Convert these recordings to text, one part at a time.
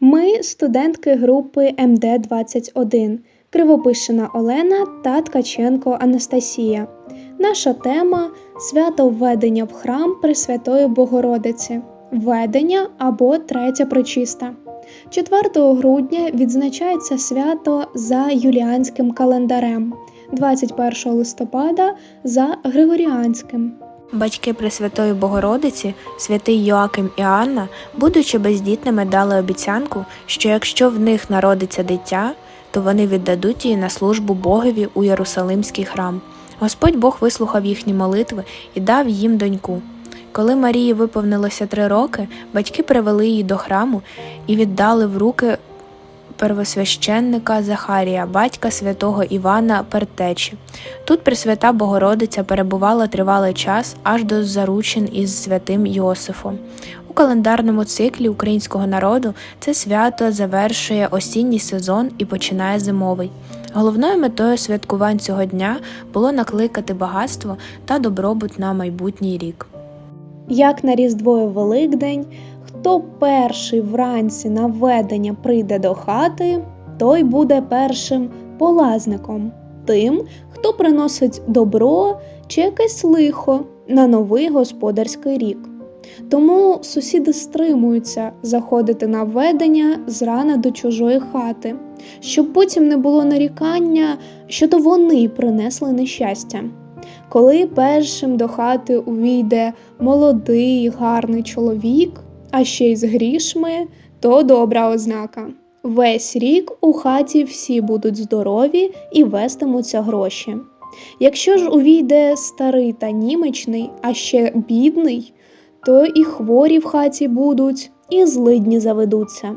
Ми студентки групи МД-21 Кривопишина Олена та Ткаченко Анастасія. Наша тема свято введення в храм Пресвятої Богородиці, введення або третя причиста. 4 грудня відзначається свято за юліанським календарем, 21 листопада за Григоріанським. Батьки Пресвятої Богородиці, святий Йоаким і Анна, будучи бездітними, дали обіцянку, що якщо в них народиться дитя, то вони віддадуть її на службу Богові у Єрусалимський храм. Господь Бог вислухав їхні молитви і дав їм доньку. Коли Марії виповнилося три роки, батьки привели її до храму і віддали в руки первосвященника Захарія, батька святого Івана Пертечі. Тут Пресвята Богородиця перебувала тривалий час аж до заручин із святим Йосифом. У календарному циклі українського народу це свято завершує осінній сезон і починає зимовий. Головною метою святкувань цього дня було накликати багатство та добробут на майбутній рік. Як на Різдво Великдень, хто перший вранці на ведення прийде до хати, той буде першим полазником, тим, хто приносить добро чи якесь лихо на новий господарський рік. Тому сусіди стримуються заходити на ведення зрана до чужої хати, щоб потім не було нарікання, що то вони принесли нещастя. Коли першим до хати увійде молодий, гарний чоловік, а ще й з грішми, то добра ознака. Весь рік у хаті всі будуть здорові і вестимуться гроші. Якщо ж увійде старий та німечний, а ще бідний, то і хворі в хаті будуть, і злидні заведуться.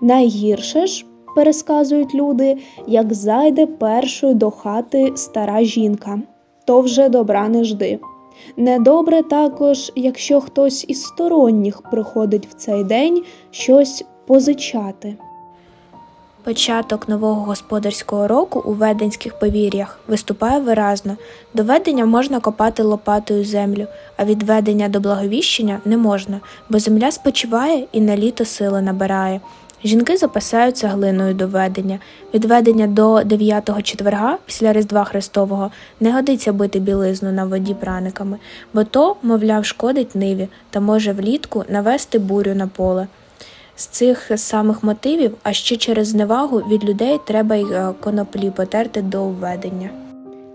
Найгірше ж, пересказують люди, як зайде першою до хати стара жінка, то вже добра не жди. Недобре також, якщо хтось із сторонніх приходить в цей день щось позичати. Початок нового господарського року у веденських повір'ях виступає виразно. До ведення можна копати лопатою землю, а від ведення до благовіщення не можна, бо земля спочиває і на літо сили набирає. Жінки запасаються глиною до ведення. Від ведення до 9-го четверга після Різдва Христового не годиться бити білизну на воді праниками, бо то, мовляв, шкодить ниві та може влітку навести бурю на поле. З цих самих мотивів, а ще через зневагу від людей треба й е, коноплі потерти до введення.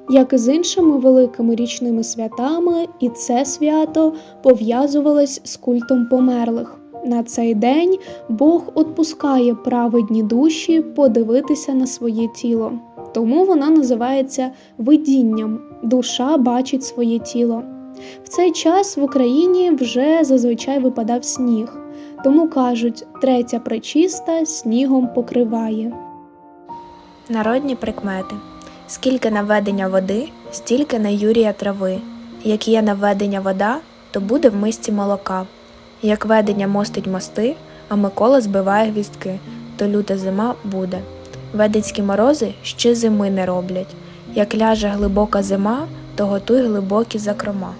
Як і з іншими великими річними святами, і це свято пов'язувалось з культом померлих. На цей день Бог отпускає праведні душі подивитися на своє тіло. Тому вона називається видінням. Душа бачить своє тіло. В цей час в Україні вже зазвичай випадав сніг, тому кажуть, третя причиста снігом покриває. Народні прикмети. Скільки наведення води, стільки на Юрія трави. Як є наведення вода, то буде в мисці молока. Як ведення мостить мости, а Микола збиває гвіздки, то люта зима буде. Веденські морози ще зими не роблять. Як ляже глибока зима, то готуй глибокі закрома.